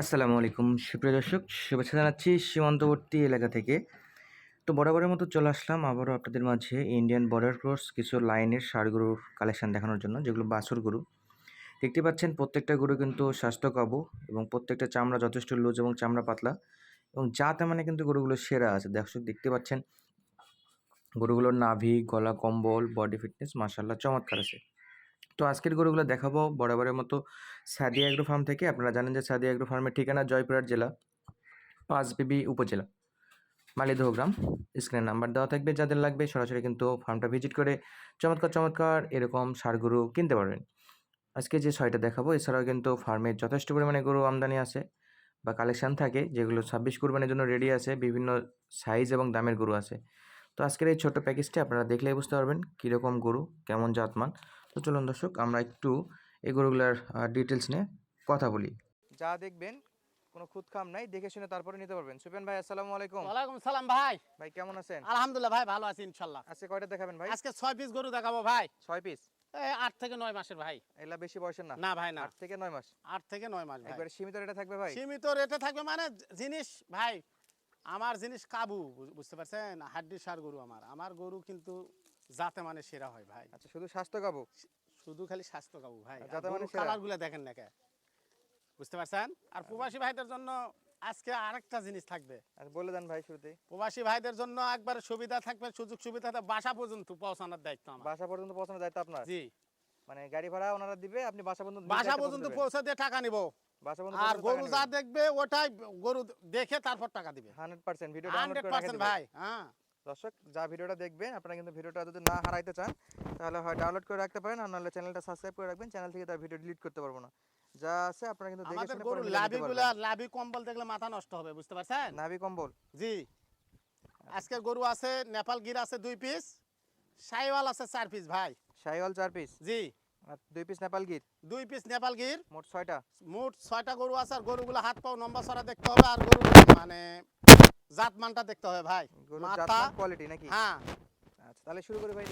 আসসালামু আলাইকুম। সুপ্রিয় দর্শক, শুভেচ্ছা জানাচ্ছি সীমান্তবর্তী এলাকা থেকে। তো বরাবরের মতো চলে আসলাম আবারও আপনাদের মাঝে ইন্ডিয়ান বর্ডার ক্রস কিছু লাইনের ষাড় গরুর কালেকশন দেখানোর জন্য, যেগুলো বাছুর গরু। দেখতে পাচ্ছেন প্রত্যেকটা গরু কিন্তু স্বাস্থ্য কাবু এবং প্রত্যেকটা চামড়া যথেষ্ট লুজ এবং চামড়া পাতলা এবং জাতে মানে কিন্তু গরুগুলো সেরা আছে। দর্শক, দেখতে পাচ্ছেন গরুগুলোর নাভি, গলা, কম্বল বডি ফিটনেস মাসাল্লাহ চমৎকার আছে। তো আজকের গরুগুলো দেখাবো বরাবরের মতো সাদিয়া এগ্রো ফার্ম থেকে। আপনারা জানেন যে সাদিয়া এগ্রো ফার্মের ঠিকানা জয়পুরহাট জেলা পাঁচবিবি উপজেলা। মালিদহ গ্রাম। স্ক্রিনের নাম্বার দেওয়া থাকবে, যাদের লাগবে সরাসরি কিন্তু ফার্মটা ভিজিট করে চমৎকার চমৎকার এরকম সার গরু কিনতে পারবেন। আজকে যে ছয়টা দেখাবো, এছাড়াও কিন্তু ফার্মে যথেষ্ট পরিমাণে গরু আমদানি আছে বা কালেকশান থাকে, যেগুলো ছাব্বিশ কুরবানির জন্য রেডি আছে, বিভিন্ন সাইজ এবং দামের গরু আছে। তো আজকের এই ছোট্ট প্যাকেজটি আপনারা দেখলেই বুঝতে পারবেন কীরকম গরু, কেমন জাতমান। তো চলুন দর্শক আমরা একটু এই গরুগুলার ডিটেলস নিয়ে কথা বলি। যা দেখবেন কোনো খুদ খাম নাই দেখে শুনে তারপরে নিতে পারবেন। সুপেন ভাই আসসালামু আলাইকুম। ওয়ালাইকুম সালাম ভাই। ভাই কেমন আছেন? আলহামদুলিল্লাহ ভাই ভালো আছি ইনশাল্লাহ। আজকে কয়টা দেখাবেন ভাই? আজকে ছয় পিস গরু দেখাবো ভাই। ছয় পিস এই আট থেকে নয় মাসের ভাই। এগুলা বেশি বয়সের না? না ভাই না। আট থেকে নয় মাস? আট থেকে নয় মাস ভাই। একবারে সীমিত রেটে থাকবে ভাই? সীমিত রেটে থাকবে মানে জিনিস ভাই আমার জিনিস কাবু বুঝতে পারছেন? হাড্ডি সার গরু আমার। আমার গরু কিন্তু জাতে মানে সেরা হয় ভাই। আচ্ছা শুধু স্বাস্থ্য কাবু শুধু খালি স্বাস্থ্য কাবু ভাই জাতে মানে সেরা? গুলো দেখেন না কে? বুঝতে পারছেন? আর প্রবাসী ভাইদের জন্য আজকে আরেকটা জিনিস থাকবে। আচ্ছা বলে দেন ভাই শুরুতে। প্রবাসী ভাইদের জন্য একবার সুবিধা থাকবে সুযোগ সুবিধা বাসা পর্যন্ত পৌঁছানোর দায়িত্ব আমার। বাসা পর্যন্ত পৌঁছানোর দায়িত্ব আপনার? জি। মানে গাড়ি ভাড়া ওনারা দিবে আপনি বাসা পর্যন্ত বাসা পর্যন্ত। পৌঁছে দিয়ে টাকা নিব। আর গরু যা দেখবে ওটাই গরু দেখে তারপর টাকা দিবে। Hundred percent video hundred percent. ভাই হ্যাঁ। দর্শক যা ভিডিওটা দেখবেন আপনারা কিন্তু ভিডিওটা যদি না হারাইতে চান তাহলে হয় ডাউনলোড করে রাখতে পারেন আর নাহলে চ্যানেলটা সাবস্ক্রাইব করে রাখবেন চ্যানেল থেকে তার ভিডিও ডিলিট করতে পারব না। যা আছে আপনারা কিন্তু দেখে শুনে গরু পরে লাভি লাভি কম্বল দেখলে মাথা নষ্ট হবে বুঝতে পারছেন? নাভি কম্বল। জি। আজকের গরু আছে নেপাল গির আছে দুই পিস সাইওয়াল আছে চার পিস ভাই। শাহিওয়াল চার পিস জি। আর দুই পিস নেপাল গির। দুই পিস নেপাল গির। মোট ছয়টা। মোট ছয়টা গরু আছে আর গরুগুলো হাত পাও লম্বা ছড়া দেখতে হবে আর গরু মানে জাত মানটা দেখতে হবে ভাই। মাথা। কোয়ালিটি নাকি? হ্যাঁ। আচ্ছা তাহলে শুরু করি ভাই।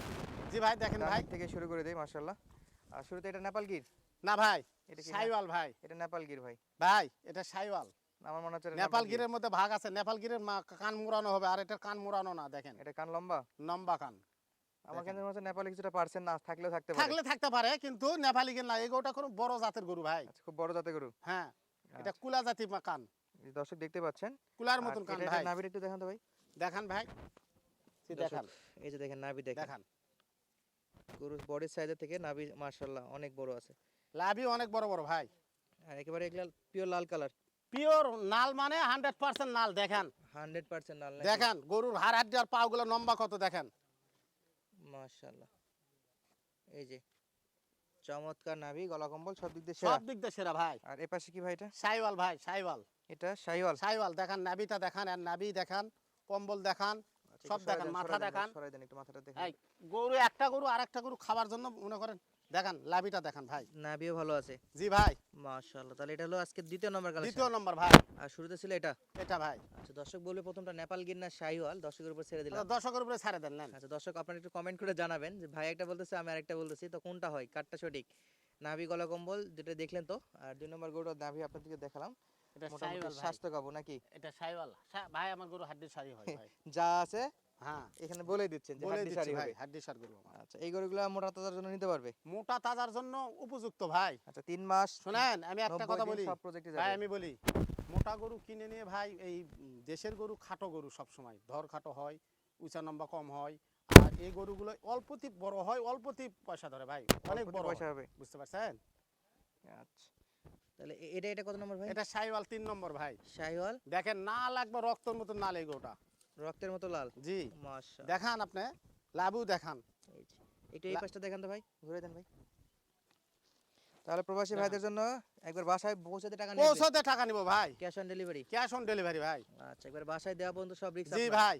জি ভাই দেখেন ভাই। থেকে শুরু করে দেই মাশাআল্লাহ। আর শুরুতে এটা নেপাল গির? না ভাই এটা সাইওয়াল ভাই। এটা নেপাল গির ভাই। ভাই এটা সাইওয়াল। আমার মনে হচ্ছে নেপাল গিরের মধ্যে ভাগ আছে। নেপাল গিরের কান মুড়ানো হবে আর এটার কান মুড়ানো না দেখেন। এটা কান লম্বা? লম্বা কান। আমার। কিন্তু মনে নেপালি কিছুটা পার্সেন্ট না থাকলেও থাকতে পারে। থাকলে থাকতে পারে কিন্তু নেপালি গির না। এই গরুটা কোনো বড় জাতের গরু ভাই। আচ্ছা খুব বড় জাতের গরু। হ্যাঁ। এটা আচ্ছা, কুলা জাতি কান। দর্শক দেখতে পাচ্ছেন। কুলার মতন কান ভাই। নাভিটা একটু দেখান তো ভাই। দেখান ভাই। দেখান। এই যে দেখেন নাভি দেখেন। দেখান। গরুর বডির সাইজের থেকে নাভি মাশাআল্লাহ অনেক বড় আছে। লাভি অনেক বড় বড় ভাই। আর একেবারে এগুলা পিওর লাল কালার পিওর নাল মানে হান্ড্রেড পার্সেন্ট নাল দেখেন। হান্ড্রেড পার্সেন্ট লাল দেখেন গরুর হাড় হাড্ডি আর পাগুলো লম্বা কত দেখেন। মাশাআল্লাহ। এই যে চমৎকার নাভি গলা কম্বল সব দিক দিয়ে সেরা। সব দিক দিয়ে সেরা ভাই। আর এ পাশে কি ভাই এটা? সাইওয়াল ভাই সাইওয়াল। এটা শাহিওয়াল সাইওয়াল দেখান নাবিটা দেখান আর নাবি দেখান কম্বল দেখান আচ্ছা, সব দেখান, মাথা দেখান। সরাই দেন একটু মাথাটা দেখেন। এই গরু একটা গরু আর একটা গরু খাবার জন্য মনে করেন দেখান লাভিটা দেখান ভাই। নাভিও ভালো আছে। জি ভাই। মাশাআল্লাহ তাহলে এটা হলো আজকে দ্বিতীয় নম্বর কালেকশন দ্বিতীয় নম্বর ভাই। আর শুরুতে ছিল এটা? এটা ভাই। আচ্ছা দর্শক বলবে প্রথমটা নেপাল শাহিওয়াল দর্শকের উপর ছেড়ে দিলাম। আচ্ছা, দর্শকের উপরে ছাড়ে দেন আচ্ছা দর্শক আপনারা একটু কমেন্ট করে জানাবেন যে ভাই একটা বলতেছে আমি আরেকটা বলতেছি তো কোনটা হয়? কাটটা সঠিক? নাভি গলা কম্বল যেটা দেখলেন তো। আর দুই নম্বর গরুটা নাভি আপনাদেরকে দেখালাম। এটা সাইওয়াল স্বাস্থ্য কাবু নাকি? এটা সাইওয়াল। ভাই আমার গরু হাড্ডি সারি হয় ভাই। যা আছে হ্যাঁ। এখানে বলে দিচ্ছেন যে হাড্ডি সারি ভাই হাড্ডি সার গরু আমার। আচ্ছা এই গরুগুলো মোটা তাজার জন্য নিতে পারবে? মোটা তাজার জন্য উপযুক্ত ভাই। আচ্ছা তিন মাস শুনেন আমি একটা কথা বলি। সব প্রজেক্টে ভাই আমি বলি মোটা গরু কিনে নিয়ে ভাই এই দেশের গরু খাটো গরু সব সময় ধর খাটো হয় উঁচা লম্বা কম হয় আর এই গরুগুলো অল্পতি বড় হয় অল্পতি পয়সা ধরে ভাই অনেক বড় পয়সা হবে। বুঝতে পারছেন? আচ্ছা। তাহলে এটা এটা কত নম্বর ভাই? এটা সাইওয়াল তিন নম্বর ভাই। শাহিওয়াল দেখেন না লাগবে রক্তর মতন নাল এই গরুটা। রক্তের মতো লাল? জি। মাশাআল্লাহ। দেখান আপনি লাভু দেখান। একটু এই পাশটা দেখান তো ভাই ঘুরে দেন ভাই। তাহলে প্রবাসী ভাইদের জন্য একবার বাসায় পৌঁছাতে টাকা নিয়ে পৌঁছতে টাকা নিব ভাই। Cash on delivery. Cash on delivery ভাই। আচ্ছা একবার বাসায় দেওয়া পর্যন্ত সব রিক্স জি ভাই।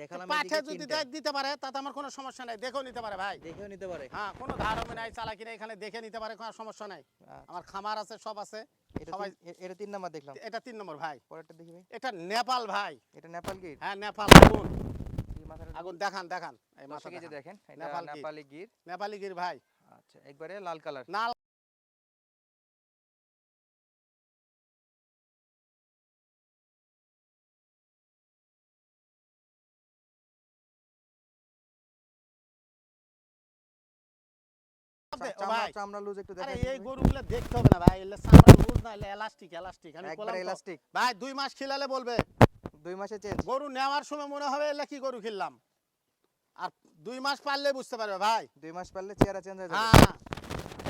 দেখালাম পাঠে যদি দেখ দিতে পারে তাতে আমার কোনো সমস্যা নাই। দেখেও নিতে পারে ভাই। দেখেও নিতে পারে। হ্যাঁ কোনো ধারণা নাই চালাকি নাই এখানে দেখে নিতে পারে কোনো সমস্যা নাই। আচ্ছা, আমার খামার আছে সব আছে। এটা তিন- নাম্বার দেখলাম। এটা তিন নম্বর ভাই। পরেরটা দেখি ভাই। এটা নেপাল ভাই। এটা নেপাল গির? হ্যাঁ নেপাল আগুন। আগুন দেখান এই মাথা দেখান। দেখেন নেপাল নেপালি গির। নেপালি গির ভাই। আচ্ছা একবারে লাল কালার। দে- ভাই। চামড়া লুজ একটু আরে এই গরুগুলো দেখতে হবে না ভাই। এলে চামড়া লুজ না এলে এলাস্টিক এলাস্টিক আমি বললাম তো। ভাই দুই মাস খিলালে বলবে। দুই মাসে চেঞ্জ গরু নেওয়ার সময় মনে হবে এলে কি গরু কিনলাম আর দুই মাস পারলে বুঝতে পারবে ভাই। দুই মাস পারলে চেহারা চেঞ্জ হয়ে যাবে। হ্যাঁ।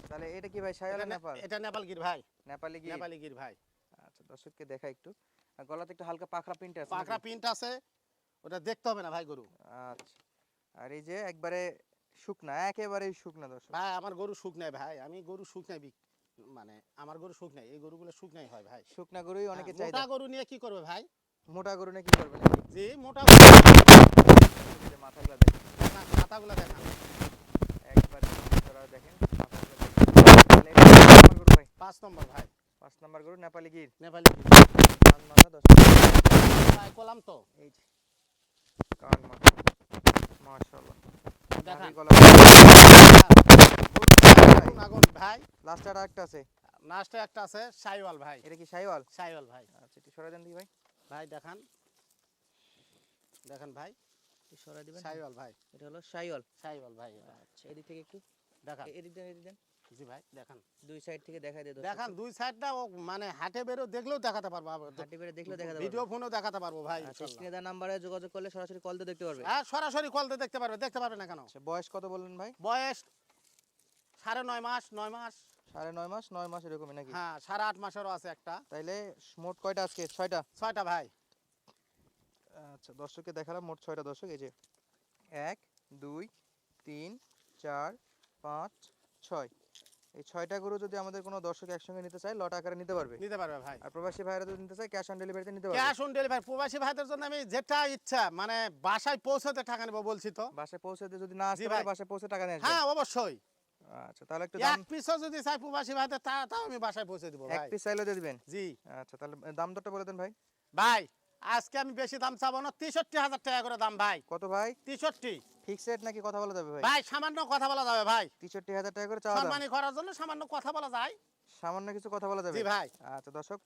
তাহলে এটা কি ভাই সায়াল নেপাল? এটা নেপাল গির ভাই। নেপালি নেপালি গির ভাই। আচ্ছা দর্শককে দেখা একটু। গলাতে একটু হালকা পাখরা প্রিন্ট আছে নাকি? প্রিন্ট আছে। ওটা দেখতে হবে না ভাই গরু। আচ্ছা। আর এই যে একবারে শুকনা একেবারেই শুকনা দর্শক। ভাই আমার গরু শুক নাই ভাই। আমি গরু শুক নাই বিক- মানে আমার গরু শুক নাই এই গরুগুলো শুক নাই হয় ভাই। শুকনা গরুই অনেকে হ্যাঁ, চাহিদা মোটা গরু নিয়ে কি করবে ভাই? মোটা গরু নিয়ে কি করবে জি মোটা মাথাগুলো দেখেন। মাথাগুলো দেখান। একবারে দেখেন পাঁচ নম্বর ভাই। পাঁচ নম্বর গরু নেপালি গির। নেপালি গির। কান মাথা দর্শক ভাই কলাম তো। এই কান মাথা। মাশাআল্লাহ। আগুন, আগুন ভাই। লাস্ট আর একটা আছে। লাস্টে একটা আছে সাইওয়াল ভাই। এটা কি সাইওয়াল? সাইওয়াল ভাই। আচ্ছা একটু সরাই দেন ভাই। ভাই দেখান। দেখেন ভাই। একটু সরাই দিবেন। সাইওয়াল ভাই। এটা হলো সাইওয়াল। সাইওয়াল ভাই। আচ্ছা এদিক থেকে একটু। দেখান। এদিক দেন এদিক দেন। জি ভাই দেখান। দুই সাইড থেকে দেখাই দে দেখান দুই সাইডটা ও মানে হাটে বেরো দেখলেও দেখাতে পারব। হাঁটি বেড়ে দেখলে দেখা যাবে ভিডিও ফোনও দেখাতে পারব ভাই আচ্ছা স্ক্রিনে নাম্বারে যোগাযোগ করলে সরাসরি কল দিয়ে দেখতে পারবে। হ্যাঁ সরাসরি কলতে দেখতে পারবে দেখতে পারবে না কেন? আচ্ছা বয়স কত বললেন ভাই? বয়স সাড়ে নয় মাস নয় মাস। সাড়ে নয় মাস নয় মাস এরকমই নাকি? হ্যাঁ সাড়ে আট মাসেরও আছে একটা। তাইলে মোট কয়টা আজকে? ছয়টা? ছয়টা ভাই। আচ্ছা দর্শককে দেখালাম মোট ছয়টা দর্শক এই যে এক দুই তিন চার পাঁচ ছয়। এই ছয়টা গরু যদি আমাদের কোনো দর্শক একসঙ্গে নিতে চায় লট আকারে নিতে পারবে। নিতে পারবে ভাই। আর প্রবাসী ভাইরা যদি নিতে চায় ক্যাশ অন ডেলিভারিতে নিতে পারবে। ক্যাশ অন ডেলিভারি প্রবাসী ভাইদের জন্য আমি যেটা ইচ্ছা মানে বাসায় পৌঁছাতে টাকা নেব বলছি তো। বাসায় পৌঁছাতে যদি না আসতে পারে বাসায় পৌঁছে টাকা আসবে। হ্যাঁ অবশ্যই। আচ্ছা তাহলে একটু দাম এক পিসও যদি চাই প্রবাসী ভাইদের তা- তাও আমি বাসায় পৌঁছে দিব এক ভাই। পিস চাইলে দিয়ে দিবেন? জি। আচ্ছা তাহলে দাম দরটা বলে দেন ভাই। ভাই আজকে আমি বেশি দাম চাবো না তেষট্টি হাজার টাকা করে দাম ভাই। কত ভাই? তেষট্টি। ফিক্স রেট নাকি কথা বলা যাবে ভাই? ভাই সামান্য কথা বলা যাবে ভাই। তেষট্টি হাজার টাকা করে চাওয়া সম্মানী করার জন্য সামান্য কথা বলা যায়। সামান্য কিছু কথা বলা যাবে? জি ভাই। আচ্ছা দর্শক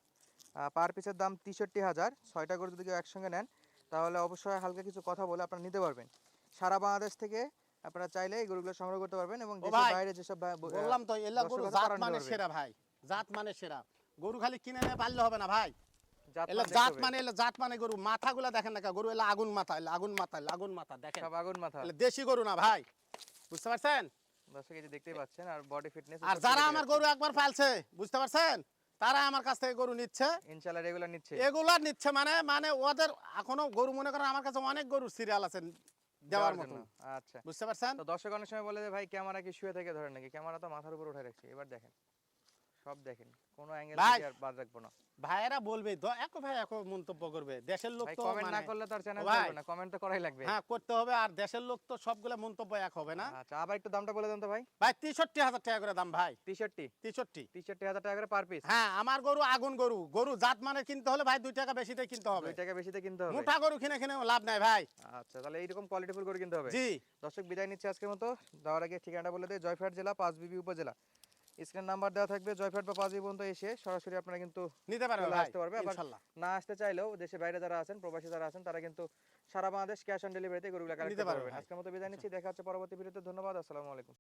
পার পিসের দাম তেষট্টি হাজার। ছয়টা করে যদি কেউ একসঙ্গে নেন তাহলে অবশ্যই হালকা কিছু কথা বলে আপনারা নিতে পারবেন। সারা বাংলাদেশ থেকে আপনারা চাইলে এই গরুগুলো সংগ্রহ করতে পারবেন এবং দেশের বাইরে যেসব বললাম তো এলা গরু জাত মানে সেরা ভাই জাত মানে সেরা। গরু খালি কিনে নিয়ে পারলে হবে না ভাই। এলা জাত মানে এলা জাত মানে গরু। মাথাগুলা দেখেন না গরু এলা আগুন মাথা এলা আগুন মাথা এলা আগুন মাথা দেখেন। সব আগুন মাথা। এলা দেশি গরু না ভাই বুঝতে পারছেন? দর্শক এই যে দেখতেই পাচ্ছেন আর বডি ফিটনেস আর যারা আমার গরু একবার পালছে বুঝতে পারছেন? তারা আমার কাছ থেকে গরু নিচ্ছে। ইনশাআল্লাহ রেগুলার নিচ্ছে। এগুলা নিচ্ছে মানে মানে ওদের এখনও গরু মনে করেন আমার কাছে অনেক গরুর সিরিয়াল আছে দেওয়ার জন্য। আচ্ছা। বুঝতে পারছেন? তো দর্শক অনেক সময় বলে যে ভাই ক্যামেরা কি শুয়ে থেকে ধরেন নাকি? ক্যামেরা তো মাথার উপর উঠে রাখছে। এবার দেখেন। সব দেখেন কোনো অ্যাঙ্গেল আর বাদ রাখব না। ভাইয়েরা বলবে ভাই এক মন্তব্য করবে। দেশের লোক তো কমেন্ট না মানে- করলে তো আর চ্যানেল চলবে না কমেন্ট তো করাই লাগবে। হ্যাঁ করতে হবে আর দেশের লোক তো সবগুলো মন্তব্য এক হবে না। আচ্ছা আবার একটু দামটা বলে দেন তো ভাই। ভাই তেষট্টি হাজার টাকা করে দাম ভাই। তেষট্টি। তেষট্টি। তেষট্টি হাজার টাকা করে পার পিস হ্যাঁ আমার গরু আগুন গরু। গরু জাত মানে কিনতে হলে ভাই দুই টাকা বেশিতে কিনতে হবে। দুই টাকা বেশিতে কিনতে হবে। মোটা গরু কিনে কিনে লাভ নাই ভাই। আচ্ছা তাহলে এইরকম কোয়ালিটিফুল গরু কিনতে হবে। জি। দর্শক বিদায় নিচ্ছে আজকের মতো। যাওয়ার আগে ঠিকানাটা বলে দেয় জয়ফাট জেলা পাঁচবিবি উপজেলা। স্ক্রিন নাম্বার দেওয়া থাকবে জয়ফাট বা পাজি পর্যন্ত এসে সরাসরি আপনারা কিন্তু নিতে পারবেন আসতে পারবে, আবার- না আসতে চাইলেও দেশে বাইরে যারা আছেন প্রবাসী যারা আছেন তারা কিন্তু সারা বাংলাদেশ ক্যাশ অন ডেলিভারিতে গরুগুলো কালেক্ট নিতে করতে পারবে পারবেন। আজকের মতো বিদায় নিচ্ছি দেখা হচ্ছে পরবর্তী ভিডিওতে ধন্যবাদ আসসালামু আলাইকুম।